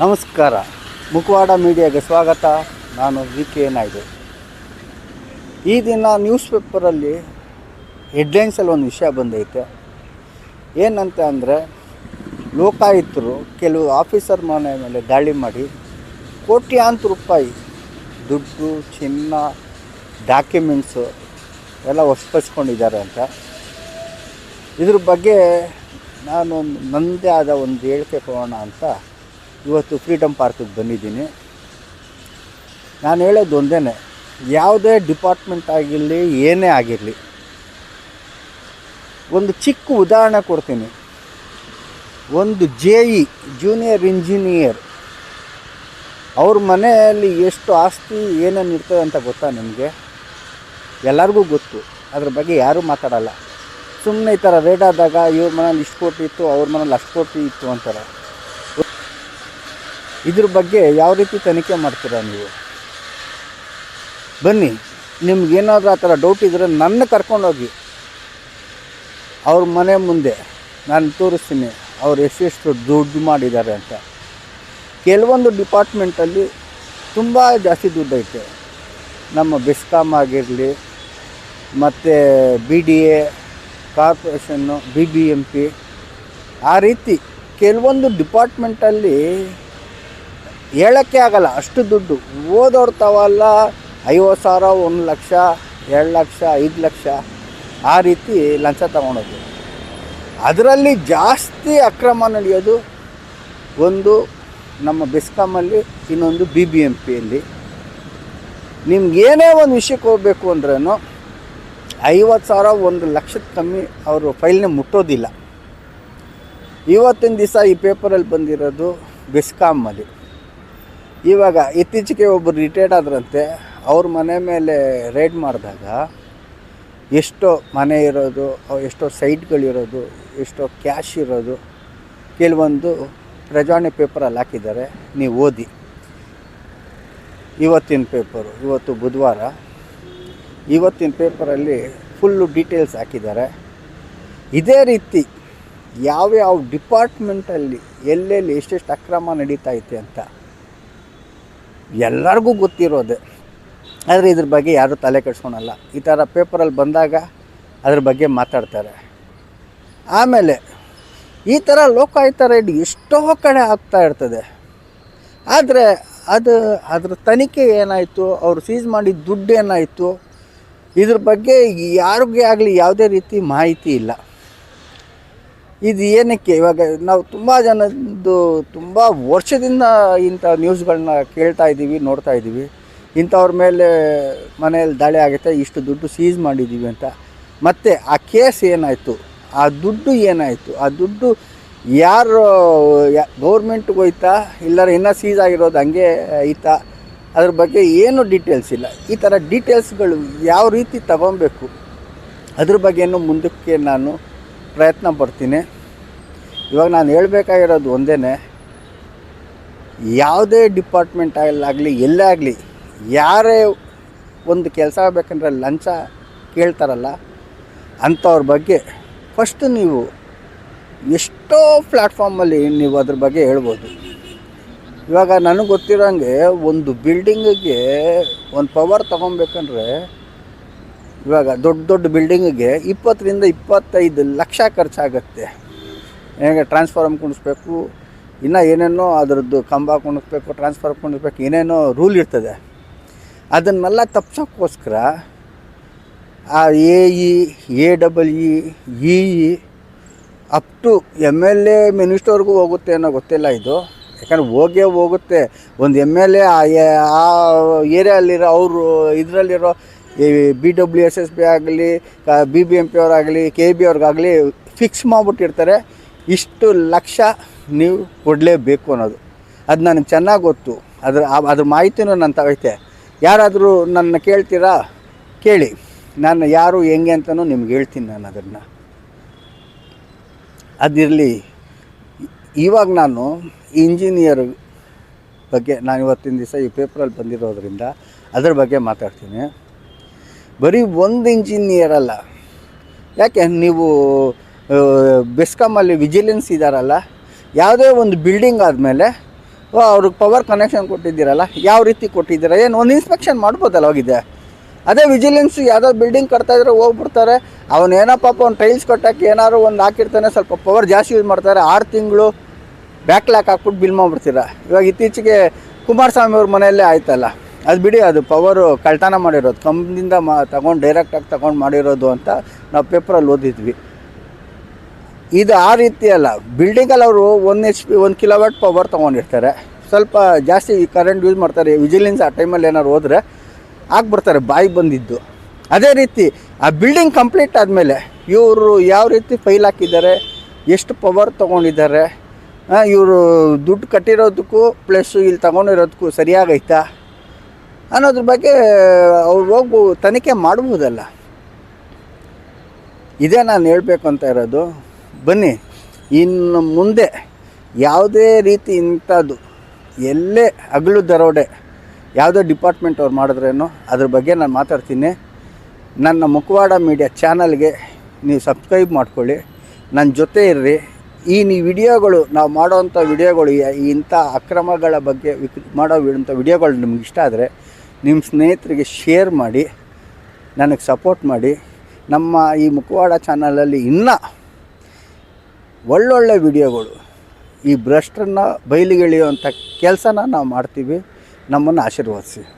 ನಮಸ್ಕಾರ. ಮುಖವಾಡ ಮೀಡಿಯಾಗೆ ಸ್ವಾಗತ. ನಾನು ವಿ ಕೆ ನಾಯ್ಡು. ಈ ದಿನ ನ್ಯೂಸ್ ಪೇಪರಲ್ಲಿ ಹೆಡ್ಲೈನ್ಸಲ್ಲಿ ಒಂದು ವಿಷಯ ಬಂದೈತೆ. ಏನಂತ ಅಂದರೆ, ಲೋಕಾಯುಕ್ತರು ಕೆಲವು ಆಫೀಸರ್ ಮನೆ ಮೇಲೆ ದಾಳಿ ಮಾಡಿ ಕೋಟ್ಯಾಂತರ ರೂಪಾಯಿ ದುಡ್ಡು, ಚಿನ್ನ ಡಾಕ್ಯುಮೆಂಟ್ಸು ಎಲ್ಲ ವಶಪಡಿಸ್ಕೊಂಡಿದ್ದಾರೆ ಅಂತ. ಇದ್ರ ಬಗ್ಗೆ ನಾನು ನನ್ನದೇ ಆದ ಒಂದು ಹೇಳಿಕೆ ಕೊಡೋಣ ಅಂತ ಇವತ್ತು ಫ್ರೀಡಮ್ ಪಾರ್ಕಿಗೆ ಬಂದಿದ್ದೀನಿ. ನಾನು ಹೇಳೋದು ಒಂದೇ ಯಾವುದೇ ಡಿಪಾರ್ಟ್ಮೆಂಟ್ ಆಗಿರಲಿ, ಏನೇ ಆಗಿರಲಿ, ಒಂದು ಚಿಕ್ಕ ಉದಾಹರಣೆ ಕೊಡ್ತೀನಿ. ಒಂದು ಜೆ ಇ ಜೂನಿಯರ್ ಇಂಜಿನಿಯರ್ ಅವ್ರ ಮನೆಯಲ್ಲಿ ಎಷ್ಟು ಆಸ್ತಿ ಏನೇನು ಇರ್ತದೆ ಅಂತ ಗೊತ್ತಾ ನಿಮಗೆ? ಎಲ್ಲರಿಗೂ ಗೊತ್ತು. ಅದ್ರ ಬಗ್ಗೆ ಯಾರೂ ಮಾತಾಡಲ್ಲ. ಸುಮ್ಮನೆ ಈ ಥರ ರೇಟ್ ಆದಾಗ ಇವ್ರ ಮನೇಲಿ ಇಷ್ಟು ಕೋಟಿ ಇತ್ತು, ಅವ್ರ ಮನೇಲಿ ಅಷ್ಟು ಕೋಟಿ ಇತ್ತು ಅಂತಾರೆ. ಇದ್ರ ಬಗ್ಗೆ ಯಾವ ರೀತಿ ತನಿಖೆ ಮಾಡ್ತೀರಾ ನೀವು? ಬನ್ನಿ ನಿಮ್ಗೇನಾದ್ರೂ ಆ ಥರ ಡೌಟ್ ಇದ್ದರೆ ನನ್ನ ಕರ್ಕೊಂಡೋಗಿ. ಅವ್ರ ಮನೆ ಮುಂದೆ ನಾನು ತೋರಿಸ್ತೀನಿ, ಅವ್ರು ಎಷ್ಟೆಷ್ಟು ದುಡ್ಡು ಮಾಡಿದ್ದಾರೆ ಅಂತ. ಕೆಲವೊಂದು ಡಿಪಾರ್ಟ್ಮೆಂಟಲ್ಲಿ ತುಂಬ ಜಾಸ್ತಿ ದುಡ್ಡು ಐತೆ. ನಮ್ಮ ಬೆಸ್ಕಾಮ್ ಆಗಿರಲಿ, ಮತ್ತು ಬಿ ಡಿ ಎ ಕಾರ್ಪೊರೇಷನ್ನು ಬಿ ಬಿ ಎಂ ಪಿ ಆ ರೀತಿ ಕೆಲವೊಂದು ಡಿಪಾರ್ಟ್ಮೆಂಟಲ್ಲಿ ಹೇಳೋಕ್ಕೆ ಆಗಲ್ಲ, ಅಷ್ಟು ದುಡ್ಡು. ಓದೋರು ತಾವಲ್ಲ, ಐವತ್ತು ಸಾವಿರ, ಒಂದು ಲಕ್ಷ, ಎರಡು ಲಕ್ಷ, ಐದು ಲಕ್ಷ, ಆ ರೀತಿ ಲಂಚ ತಗೊಳೋದು ಅದರಲ್ಲಿ ಜಾಸ್ತಿ ಅಕ್ರಮ ನಡೆಯೋದು ಒಂದು ನಮ್ಮ ಬೆಸ್ಕಾಮಲ್ಲಿ, ಇನ್ನೊಂದು ಬಿ ಬಿ ಎಂ ಪಿಯಲ್ಲಿ ನಿಮ್ಗೇನೇ ಒಂದು ವಿಷಯಕ್ಕೆ ಹೋಗಬೇಕು ಅಂದ್ರೂ ಐವತ್ತು ಸಾವಿರ, ಒಂದು ಲಕ್ಷದ ಕಮ್ಮಿ ಅವರು ಫೈಲ್ನೇ ಮುಟ್ಟೋದಿಲ್ಲ. ಇವತ್ತಿನ ದಿವಸ ಈ ಪೇಪರಲ್ಲಿ ಬಂದಿರೋದು ಬೆಸ್ಕಾಮಲ್ಲಿ. ಇವಾಗ ಇತ್ತೀಚೆಗೆ ಒಬ್ಬರು ರಿಟೈರ್ಡ್ ಆದ್ರಂತೆ, ಅವ್ರ ಮನೆ ಮೇಲೆ ರೈಡ್ ಮಾಡಿದಾಗ ಎಷ್ಟೋ ಮನೆ ಇರೋದು, ಎಷ್ಟೋ ಸೈಟ್ಗಳಿರೋದು ಎಷ್ಟೋ ಕ್ಯಾಶ್ ಇರೋದು ಕೆಲವೊಂದು ಪ್ರಜಾಣಿ ಪೇಪರಲ್ಲಿ ಹಾಕಿದ್ದಾರೆ, ನೀವು ಓದಿ. ಇವತ್ತಿನ ಪೇಪರು ಇವತ್ತು ಬುಧವಾರ, ಇವತ್ತಿನ ಪೇಪರಲ್ಲಿ ಫುಲ್ಲು ಡೀಟೇಲ್ಸ್ ಹಾಕಿದ್ದಾರೆ. ಇದೇ ರೀತಿ ಯಾವ್ಯಾವ ಡಿಪಾರ್ಟ್ಮೆಂಟಲ್ಲಿ ಎಲ್ಲೆಲ್ಲಿ ಎಷ್ಟೆಷ್ಟು ಅಕ್ರಮ ನಡೀತಾ ಐತೆ ಅಂತ ಎಲ್ಲರಿಗೂ ಗೊತ್ತಿರೋದೆ. ಆದರೆ ಇದ್ರ ಬಗ್ಗೆ ಯಾರೂ ತಲೆ ಕೆಡ್ಸ್ಕೊಳಲ್ಲ. ಈ ಥರ ಪೇಪರಲ್ಲಿ ಬಂದಾಗ ಅದ್ರ ಬಗ್ಗೆ ಮಾತಾಡ್ತಾರೆ. ಆಮೇಲೆ ಈ ಥರ ಲೋಕಾಯುಕ್ತ ರೈಡ್ ಎಷ್ಟೋ ಕಡೆ ಆಗ್ತಾ ಇರ್ತದೆ. ಆದರೆ ಅದು ಅದ್ರ ತನಿಖೆ ಏನಾಯಿತು, ಅವರು ಸೀಸ್ ಮಾಡಿದ ದುಡ್ಡು ಏನಾಯಿತು, ಇದ್ರ ಬಗ್ಗೆ ಯಾರಿಗೇ ಆಗಲಿ ಯಾವುದೇ ರೀತಿ ಮಾಹಿತಿ ಇಲ್ಲ. ಇದು ಏನಕ್ಕೆ? ಇವಾಗ ನಾವು ತುಂಬ ಜನದ್ದು ತುಂಬ ವರ್ಷದಿಂದ ಇಂಥ ನ್ಯೂಸ್ಗಳನ್ನ ಕೇಳ್ತಾ ಇದ್ದೀವಿ, ನೋಡ್ತಾ ಇದ್ದೀವಿ. ಇಂಥವ್ರ ಮೇಲೆ ಮನೆಯಲ್ಲಿ ದಾಳಿ ಆಗುತ್ತೆ, ಇಷ್ಟು ದುಡ್ಡು ಸೀಸ್ ಮಾಡಿದ್ದೀವಿ ಅಂತ. ಮತ್ತು ಆ ಕೇಸ್ ಏನಾಯಿತು? ಆ ದುಡ್ಡು ಏನಾಯಿತು? ಆ ದುಡ್ಡು ಯಾರು ಗೌರ್ಮೆಂಟ್ಗೆ ಹೋಯ್ತಾ ಇಲ್ಲಾರ ಇನ್ನೂ ಸೀಸ್ ಆಗಿರೋದು ಹಂಗೆ ಐತಾ? ಅದ್ರ ಬಗ್ಗೆ ಏನು ಡೀಟೇಲ್ಸ್ ಇಲ್ಲ. ಈ ಥರ ಡೀಟೇಲ್ಸ್ಗಳು ಯಾವ ರೀತಿ ತಗೊಬೇಕು? ಅದ್ರ ಬಗ್ಗೆಯೂ ಮುಂದಕ್ಕೆ ನಾನು ಪ್ರಯತ್ನ ಪಡ್ತೀನಿ. ಇವಾಗ ನಾನು ಹೇಳಬೇಕಾಗಿರೋದು ಒಂದೇ ಯಾವುದೇ ಡಿಪಾರ್ಟ್ಮೆಂಟ್ ಆಗಲಿ, ಎಲ್ಲೇ ಆಗಲಿ, ಯಾರೇ ಒಂದು ಕೆಲಸ ಬೇಕಂದ್ರೆ ಲಂಚ ಕೇಳ್ತಾರಲ್ಲ, ಅಂಥವ್ರ ಬಗ್ಗೆ ಫಸ್ಟ್ ನೀವು ಎಷ್ಟೋ ಪ್ಲ್ಯಾಟ್ಫಾರ್ಮಲ್ಲಿ ನೀವು ಅದ್ರ ಬಗ್ಗೆ ಹೇಳ್ಬೋದು. ಇವಾಗ ನನಗೆ ಗೊತ್ತಿರೋಂಗೆ ಒಂದು ಬಿಲ್ಡಿಂಗಿಗೆ ಒಂದು ಪವರ್ ತೊಗೊಬೇಕಂದ್ರೆ ಇವಾಗ ದೊಡ್ಡ ದೊಡ್ಡ ಬಿಲ್ಡಿಂಗಿಗೆ ಇಪ್ಪತ್ತರಿಂದ ಇಪ್ಪತ್ತೈದು ಲಕ್ಷ ಖರ್ಚಾಗತ್ತೆ. ಹೇಗೆ ಟ್ರಾನ್ಸ್ಫಾರ್ಮ್ ಕುಣಿಸ್ಬೇಕು ಇನ್ನೂ ಏನೇನೋ ಅದರದ್ದು ಕಂಬ ಕುಣಿಸ್ಬೇಕು ಟ್ರಾನ್ಸ್ಫಾರ್ಮ್ ಕುಣಿಸ್ಬೇಕು ಏನೇನೋ ರೂಲ್ ಇರ್ತದೆ. ಅದನ್ನೆಲ್ಲ ತಪ್ಸೋಕ್ಕೋಸ್ಕರ ಆ A E, A double E E up to M L A ಮಿನಿಸ್ಟರ್ಗೂ ಹೋಗುತ್ತೆ ಅನ್ನೋ ಗೊತ್ತಿಲ್ಲ ಇದು. ಯಾಕಂದ್ರೆ ಹೋಗೇ ಹೋಗುತ್ತೆ. ಒಂದು ಎಂ ಎಲ್ ಎ ಆ ಏರಿಯಾಲಿರೋ ಅವರು ಇದರಲ್ಲಿರೋ ಈ B W S S B ಆಗಲಿ ಬಿ ಬಿ ಎಂ ಪಿ ಅವ್ರಾಗಲಿ ಕೆ ಬಿ ಅವ್ರಿಗಾಗಲಿ ಫಿಕ್ಸ್ ಮಾಡಿಬಿಟ್ಟಿರ್ತಾರೆ. ಇಷ್ಟು ಲಕ್ಷ ನೀವು ಕೊಡಲೇಬೇಕು ಅನ್ನೋದು. ಅದು ನನಗೆ ಚೆನ್ನಾಗಿ ಗೊತ್ತು. ಅದ್ರ ಅದ್ರ ಮಾಹಿತಿನೂ ನಾನು ತಗೈತೆ ಯಾರಾದರೂ ನನ್ನ ಕೇಳ್ತೀರಾ? ಕೇಳಿ. ನಾನು ಯಾರು, ಹೆಂಗೆ ಅಂತಲೂ ನಿಮ್ಗೆ ಹೇಳ್ತೀನಿ ನಾನು ಅದನ್ನು. ಅದಿರಲಿ, ಇವಾಗ ನಾನು ಇಂಜಿನಿಯರ್ ಬಗ್ಗೆ, ನಾನು ಇವತ್ತಿನ ದಿವಸ ಈ ಪೇಪರಲ್ಲಿ ಬಂದಿರೋದ್ರಿಂದ ಅದ್ರ ಬಗ್ಗೆ ಮಾತಾಡ್ತೀನಿ. ಬರೀ ಒಂದು ಇಂಜಿನಿಯರ್ ಅಲ್ಲ. ಯಾಕೆ? ನೀವು ಬೆಸ್ಕಾಮಲ್ಲಿ ವಿಜಿಲೆನ್ಸ್ ಇದ್ದಾರಲ್ಲ ಯಾವುದೇ ಒಂದು ಬಿಲ್ಡಿಂಗ್ ಆದಮೇಲೆ ಅವ್ರಿಗೆ ಪವರ್ ಕನೆಕ್ಷನ್ ಕೊಟ್ಟಿದ್ದೀರಲ್ಲ, ಯಾವ ರೀತಿ ಕೊಟ್ಟಿದ್ದೀರ, ಏನು, ಒಂದು ಇನ್ಸ್ಪೆಕ್ಷನ್ ಮಾಡ್ಬೋದಲ್ಲ ಹೋಗಿದೆ ಅದೇ ವಿಜಿಲೆನ್ಸ್ ಯಾವುದೋ ಬಿಲ್ಡಿಂಗ್ ಕಟ್ತಾ ಇದ್ರೆ ಹೋಗ್ಬಿಡ್ತಾರೆ. ಅವನು ಏನೋ ಪಾಪ ಅವ್ನು ಟೈಲ್ಸ್ ಕಟ್ಟಕ್ಕೆ ಏನಾದ್ರು ಒಂದು ಹಾಕಿರ್ತಾನೆ, ಸ್ವಲ್ಪ ಪವರ್ ಜಾಸ್ತಿ ಯೂಸ್ ಮಾಡ್ತಾರೆ. ಆರು ತಿಂಗಳು ಬ್ಯಾಕ್ ಲ್ಯಾಕ್ ಹಾಕ್ಬಿಟ್ಟು ಬಿಲ್ ಮಾಡ್ಬಿಡ್ತೀರ. ಇವಾಗ ಇತ್ತೀಚೆಗೆ ಕುಮಾರಸ್ವಾಮಿ ಅವ್ರ ಮನೆಯಲ್ಲೇ ಆಯ್ತಲ್ಲ. ಅದು ಬಿಡಿ, ಅದು ಪವರು ಕಳ್ತನ ಮಾಡಿರೋದು. ಕಂಪ್ನಿಯಿಂದ ಮಾ, ತಗೊಂಡು ಡೈರೆಕ್ಟಾಗಿ ತಗೊಂಡು ಮಾಡಿರೋದು ಅಂತ ನಾವು ಪೇಪರಲ್ಲಿ ಓದಿದ್ವಿ. ಇದು ಆ ರೀತಿ ಅಲ್ಲ. ಬಿಲ್ಡಿಂಗಲ್ಲಿ ಅವರು ಒನ್ ಎಚ್ ಪಿ ಒಂದು ಕಿಲೋವ್ಯಾಟ್ ಪವರ್ ತೊಗೊಂಡಿರ್ತಾರೆ. ಸ್ವಲ್ಪ ಜಾಸ್ತಿ ಕರೆಂಟ್ ಯೂಸ್ ಮಾಡ್ತಾರೆ. ವಿಜಿಲೆನ್ಸ್ ಆ ಟೈಮಲ್ಲಿ ಏನಾದ್ರು ಹೋದರೆ ಆಗ್ಬಿಡ್ತಾರೆ, ಬಾಯಿ ಬಂದಿದ್ದು. ಅದೇ ರೀತಿ ಆ ಬಿಲ್ಡಿಂಗ್ ಕಂಪ್ಲೀಟ್ ಆದಮೇಲೆ ಇವರು ಯಾವ ರೀತಿ ಫೈಲ್ ಹಾಕಿದ್ದಾರೆ, ಎಷ್ಟು ಪವರ್ ತೊಗೊಂಡಿದ್ದಾರೆ ಇವರು ದುಡ್ಡು ಕಟ್ಟಿರೋದಕ್ಕೂ ಪ್ಲಸ್ ಇಲ್ಲಿ ತೊಗೊಂಡಿರೋದಕ್ಕೂ ಸರಿಯಾಗೈತಾ? ಅನ್ನೋದ್ರ ಬಗ್ಗೆ ಅವ್ರು ಹೋಗು ತನಿಖೆ ಮಾಡ್ಬೋದಲ್ಲ. ಇದೇ ನಾನು ಹೇಳಬೇಕು ಅಂತ ಇರೋದು. ಬನ್ನಿ, ಇನ್ನು ಮುಂದೆ ಯಾವುದೇ ರೀತಿ ಇಂಥದ್ದು, ಎಲ್ಲೇ ಹಗಲು ದರೋಡೆ ಯಾವುದೇ ಡಿಪಾರ್ಟ್ಮೆಂಟ್ ಅವ್ರು ಮಾಡಿದ್ರೇನೋ ಅದ್ರ ಬಗ್ಗೆ ನಾನು ಮಾತಾಡ್ತೀನಿ. ನನ್ನ ಮುಖವಾಡ ಮೀಡಿಯಾ ಚಾನಲ್ಗೆ ನೀವು ಸಬ್ಸ್ಕ್ರೈಬ್ ಮಾಡ್ಕೊಳ್ಳಿ. ನನ್ನ ಜೊತೆ ಇರ್ರಿ. ಈ ನೀವು ವಿಡಿಯೋಗಳು, ನಾವು ಮಾಡೋವಂಥ ವಿಡಿಯೋಗಳು ಇಂಥ ಅಕ್ರಮಗಳ ಬಗ್ಗೆ ವಿಕ್, ಮಾಡೋ ಇಂಥ ವಿಡಿಯೋಗಳು ನಿಮ್ಗೆ ಇಷ್ಟ ಆದರೆ ನಿಮ್ಮ ಸ್ನೇಹಿತರಿಗೆ ಶೇರ್ ಮಾಡಿ, ನನಗೆ ಸಪೋರ್ಟ್ ಮಾಡಿ, ನಮ್ಮ ಈ ಮುಖವಾಡ ಚಾನಲಲ್ಲಿ ಇನ್ನೂ ಒಳ್ಳೊಳ್ಳೆ ವಿಡಿಯೋಗಳು ಈ ಭ್ರಷ್ಟರನ್ನ ಬಯಲಿಗೆಳೆಯುವಂಥ ಕೆಲಸನ ನಾವು ಮಾಡ್ತೀವಿ. ನಮ್ಮನ್ನು ಆಶೀರ್ವದಿಸಿ.